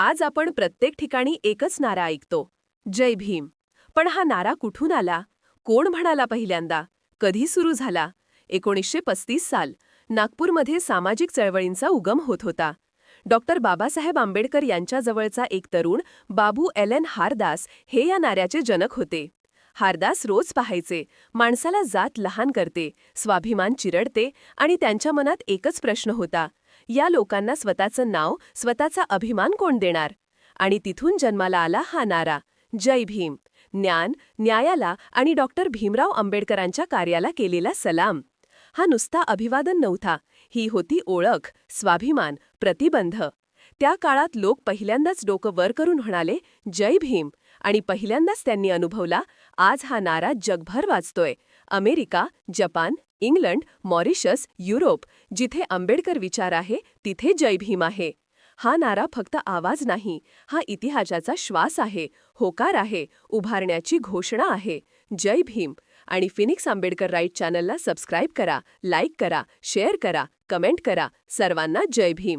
आज आपण प्रत्येक ठिकाणी एकच नारा ऐकतो. जय भीम. पण हा नारा कुठून आला? कोण म्हणाला पहिल्यांदा? कधी सुरू झाला? एकोणीसशे पस्तीस साल. नागपूरमध्ये सामाजिक चळवळींचा उगम होत होता. डॉक्टर बाबासाहेब आंबेडकर यांच्याजवळचा एक तरुण बाबू एल एन हारदास हे या नाऱ्याचे जनक होते. हारदास रोज पाहायचे माणसाला जात लहान करते स्वाभिमान चिरडते आणि त्यांच्या मनात एकच प्रश्न होता. या लोकांना स्वतःचं नाव स्वतःचा अभिमान कोण देणार? आणि तिथून जन्माला आला हा नारा. जय भीम. ज्ञान न्यायाला आणि डॉक्टर भीमराव आंबेडकरांच्या कार्याला केलेला सलाम. हा नुसता अभिवादन नव्हता. ही होती ओळख स्वाभिमान प्रतिबंध. त्या काळात लोक पहिल्यांदाच डोकं वर करून म्हणाले जय भीम. आणि पहिल्यांदाच त्यांनी अनुभवला आज हा नारा जगभर वाचतोय America Japan England Mauritius Europe जिथे आंबेडकर विचार आहे तिथे जय भीम आहे. हा नारा फक्त आवाज नाही हा इतिहासाचा श्वास आहे होकार आहे उभारण्याची घोषणा आहे. जय भीम! आणि फिनिक्स आंबेडकर राईट चॅनलला सबस्क्राईब करा लाईक करा शेअर करा कमेंट करा. सर्वांना जय भीम!